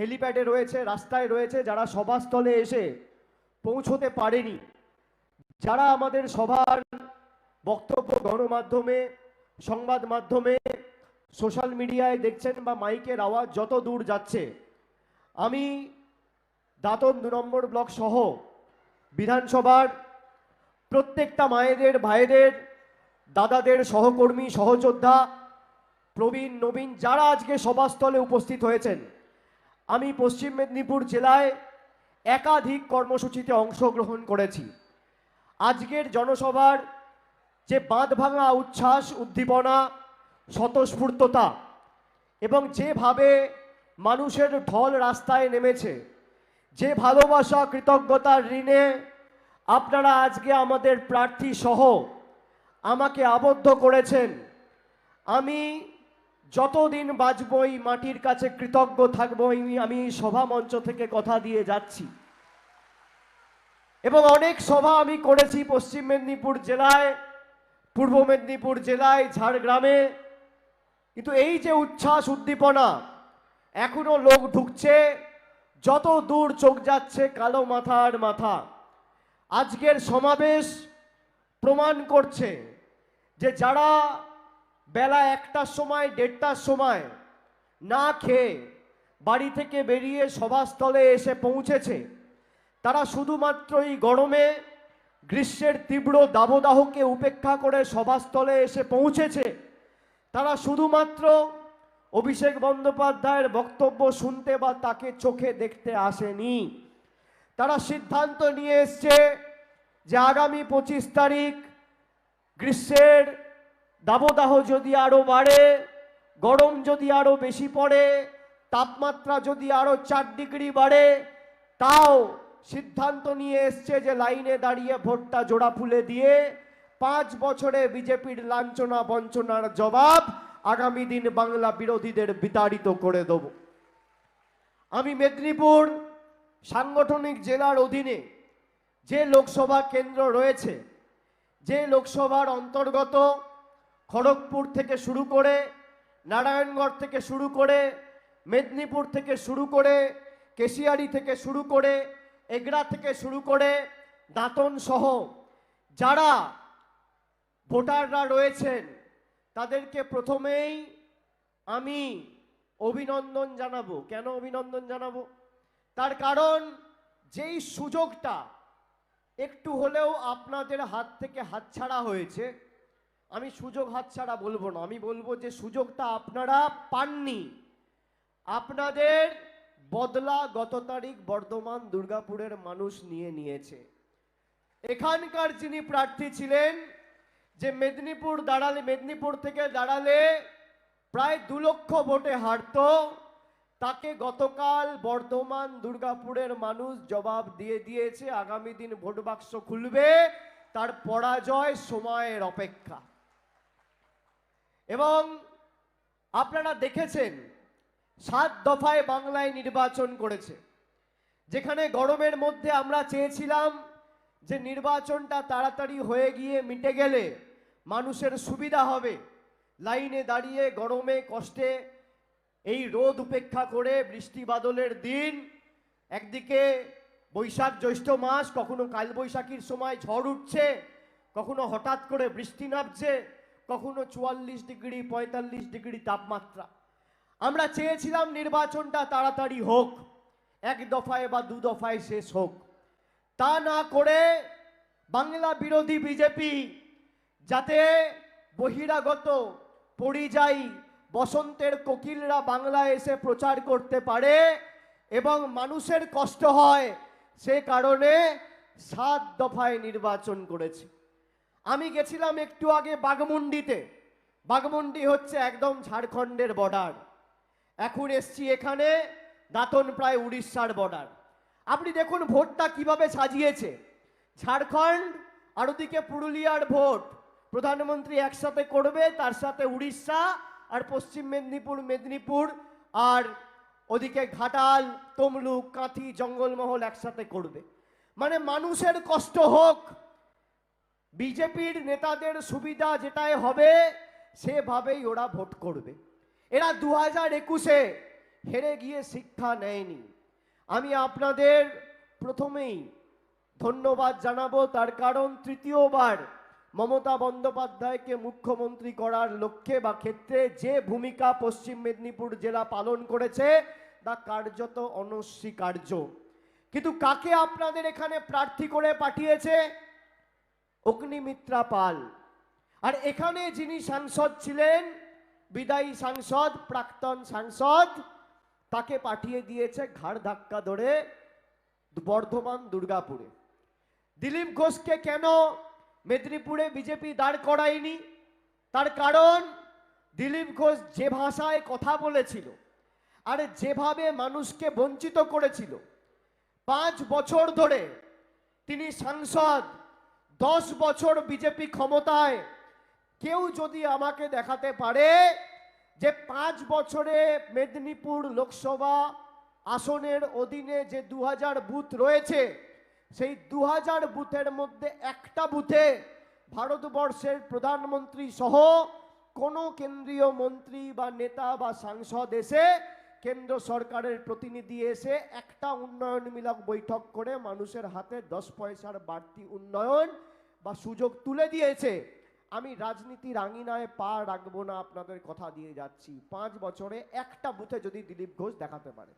হেলিপ্যাডে রয়েছে, রাস্তায় রয়েছে, যারা সভাস্থলে এসে পৌঁছতে পারেনি। যারা আমাদের সভার বক্তব্য গণমাধ্যমে, সংবাদ মাধ্যমে, সোশ্যাল মিডিয়ায় দেখছেন বা মাইকের আওয়াজ যত দূর যাচ্ছে, আমি দাঁতন দু নম্বর ব্লক সহ বিধানসভার প্রত্যেকটা মায়েদের, ভাইদের, দাদাদের, সহকর্মী, সহযোদ্ধা, প্রবীণ, নবীন, যারা আজকে সভাস্থলে উপস্থিত হয়েছেন আমি পশ্চিম মেদিনীপুর জেলায় একাধিক কর্মসূচিতে অংশগ্রহণ করেছি। আজকের জনসভার যে বাঁধ ভাঙা উচ্ছ্বাস, উদ্দীপনা, স্বতঃস্ফূর্ততা এবং যেভাবে মানুষের ঢল রাস্তায় নেমেছে, যে ভালোবাসা কৃতজ্ঞতার ঋণে আপনারা আজকে আমাদের প্রার্থী সহ আমাকে আবদ্ধ করেছেন, আমি যতদিন বাঁচব, এই মাটির কাছে কৃতজ্ঞ থাকব আমি সভা মঞ্চ থেকে কথা দিয়ে যাচ্ছি। এবং অনেক সভা আমি করেছি পশ্চিম মেদিনীপুর জেলায়, পূর্ব মেদিনীপুর জেলায়, ঝাড়গ্রামে। কিন্তু এই যে উচ্ছ্বাস, উদ্দীপনা, এখনও লোক ঢুকছে, যত দূর চোখ যাচ্ছে কালো মাথার মাথা। আজকের সমাবেশ প্রমাণ করছে যে যারা বেলা একটার সময়, দেড়টার সময় না খেয়ে বাড়ি থেকে বেরিয়ে সভাস্থলে এসে পৌঁছেছে। তারা শুধুমাত্র এই গরমে গ্রীষ্মের তীব্র দাবদাহকে উপেক্ষা করে সভাস্থলে এসে পৌঁছেছে। তারা শুধুমাত্র অভিষেক বন্দ্যোপাধ্যায়ের বক্তব্য শুনতে বা তাকে চোখে দেখতে আসেনি। তারা সিদ্ধান্ত নিয়ে এসছে যে আগামী পঁচিশ তারিখ গ্রীষ্মের দাবদাহ যদি আরও বাড়ে, গরম যদি আরও বেশি পড়ে, তাপমাত্রা যদি আরও চার ডিগ্রি বাড়ে, তাও সিদ্ধান্ত নিয়ে এসছে যে লাইনে দাঁড়িয়ে ভোটটা জোড়া ফুলে দিয়ে পাঁচ বছরে বিজেপির লাঞ্ছনা বঞ্চনার জবাব আগামী দিন বাংলা বিরোধীদের বিতাড়িত করে দেব। আমি মেদিনীপুর সাংগঠনিক জেলার অধীনে যে লোকসভা কেন্দ্র রয়েছে, যে লোকসভার অন্তর্গত খড়গপুর থেকে শুরু করে নারায়ণগড় থেকে শুরু করে মেদিনীপুর থেকে শুরু করে কেশিয়ারি থেকে শুরু করে এগরা থেকে শুরু করে দাঁতন সহ যারা ভোটাররা রয়েছেন, তাদেরকে প্রথমেই আমি অভিনন্দন জানাব। কেন অভিনন্দন জানাব? তার কারণ যেই সুযোগটা একটু হলেও আপনাদের হাত থেকে হাতছাড়া হয়েছে আমি সুযোগ হাতছাড়া বলব না। আমি বলব যে সুযোগটা আপনারা পাননি। আপনাদের বদলা গত তারিখ বর্ধমান, দুর্গাপুরের মানুষ নিয়ে নিয়েছে। এখানকার যিনি প্রার্থী ছিলেন, যে মেদিনীপুর দাঁড়ালে, মেদিনীপুর থেকে দাঁড়ালে প্রায় দু লক্ষ ভোটে হারতো, তাকে গতকাল বর্ধমান, দুর্গাপুরের মানুষ জবাব দিয়ে দিয়েছে, আগামী দিন ভোট বাক্স খুলবে, তার পরাজয় সময়ের অপেক্ষা। এবং আপনারা দেখেছেন, সাত দফায় বাংলায় নির্বাচন করেছে। যেখানে গরমের মধ্যে আমরা চেয়েছিলাম যে নির্বাচনটা তাড়াতাড়ি হয়ে গিয়ে মিটে গেলে মানুষের সুবিধা হবে। লাইনে দাঁড়িয়ে গরমে, কষ্টে এই রোদ উপেক্ষা করে বৃষ্টি বাদলের দিন, একদিকে বৈশাখ জ্যৈষ্ঠ মাস, কখনো কালবৈশাখীর সময় ঝড় উঠছে, কখনো হঠাৎ করে বৃষ্টি নামছে কখনো চুয়াল্লিশ ডিগ্রি, পঁয়তাল্লিশ ডিগ্রি তাপমাত্রা। আমরা চেয়েছিলাম নির্বাচনটা তাড়াতাড়ি হোক, এক দফায় বা দু দফায় শেষ হোক। তা না করে বাংলা বিরোধী বিজেপি যাতে বহিরাগত পরিযায়ী বসন্তের কোকিলরা বাংলায় এসে প্রচার করতে পারে এবং মানুষের কষ্ট হয়, সে কারণে সাত দফায় নির্বাচন করেছে। আমি গেছিলাম একটু আগে বাগমুন্ডিতে বাগমুন্ডি হচ্ছে একদম ঝাড়খণ্ডের বর্ডার এখন এসছি এখানে দাঁতন প্রায় উড়িষ্যার বর্ডার আপনি দেখুন ভোটটা কীভাবে সাজিয়েছে। ঝাড়খণ্ড আর ওদিকে পুরুলিয়ার ভোট। প্রধানমন্ত্রী একসাথে করবে, তার সাথে উড়িষ্যা আর পশ্চিম মেদিনীপুর মেদিনীপুর আর ওদিকে ঘাটাল, তমলুক, কাঁথি, জঙ্গলমহল একসাথে করবে। মানে মানুষের কষ্ট হোক বিজেপির নেতাদের সুবিধা যেটাই হবে, সেভাবেই ওরা ভোট করবে। এরা দু হাজার একুশে হেরে গিয়ে শিক্ষা নেয়নি। আমি আপনাদের প্রথমেই ধন্যবাদ জানাব। তার কারণ তৃতীয়বার মমতা বন্দ্যোপাধ্যায়কে মুখ্যমন্ত্রী করার লক্ষ্যে বা ক্ষেত্রে যে ভূমিকা পশ্চিম মেদিনীপুর জেলা পালন করেছে, তা কার্যত অনস্বীকার্য। কিন্তু কাকে আপনাদের এখানে প্রার্থী করে পাঠিয়েছে? অগ্নিমিত্রা পাল আর এখানে যিনি সাংসদ ছিলেন, বিদায়ী সাংসদ, প্রাক্তন সাংসদ, তাকে পাঠিয়ে দিয়েছে ঘাড় ধাক্কা ধরে বর্ধমান দুর্গাপুরে। দিলীপ ঘোষকে কেন মেদিনীপুরে বিজেপি দাঁড় করায়নি? তার কারণ, দিলীপ ঘোষ যে ভাষায় কথা বলেছিল আর যেভাবে মানুষকে বঞ্চিত করেছিল, পাঁচ বছর ধরে তিনি সাংসদ দশ বছর বিজেপি ক্ষমতায় কেউ যদি আমাকে দেখাতে পারে যে পাঁচ বছরে মেদিনীপুর লোকসভা আসনের অধীনে যে দু হাজার বুথ রয়েছে, সেই দু হাজার বুথের মধ্যে একটা বুথে ভারতবর্ষের প্রধানমন্ত্রী সহ কোনো কেন্দ্রীয় মন্ত্রী বা নেতা বা সাংসদ এসে কেন্দ্র সরকারের প্রতিনিধি এসে একটা উন্নয়নমূলক বৈঠক করে মানুষের হাতে দশ পয়সার বাড়তি উন্নয়ন বা সুযোগ তুলে দিয়েছে। আমি রাজনীতির আঙিনায় পা রাখব না, আপনাদের কথা দিয়ে যাচ্ছি। পাঁচ বছরে একটা বুথে যদি দিলীপ ঘোষ দেখাতে পারে।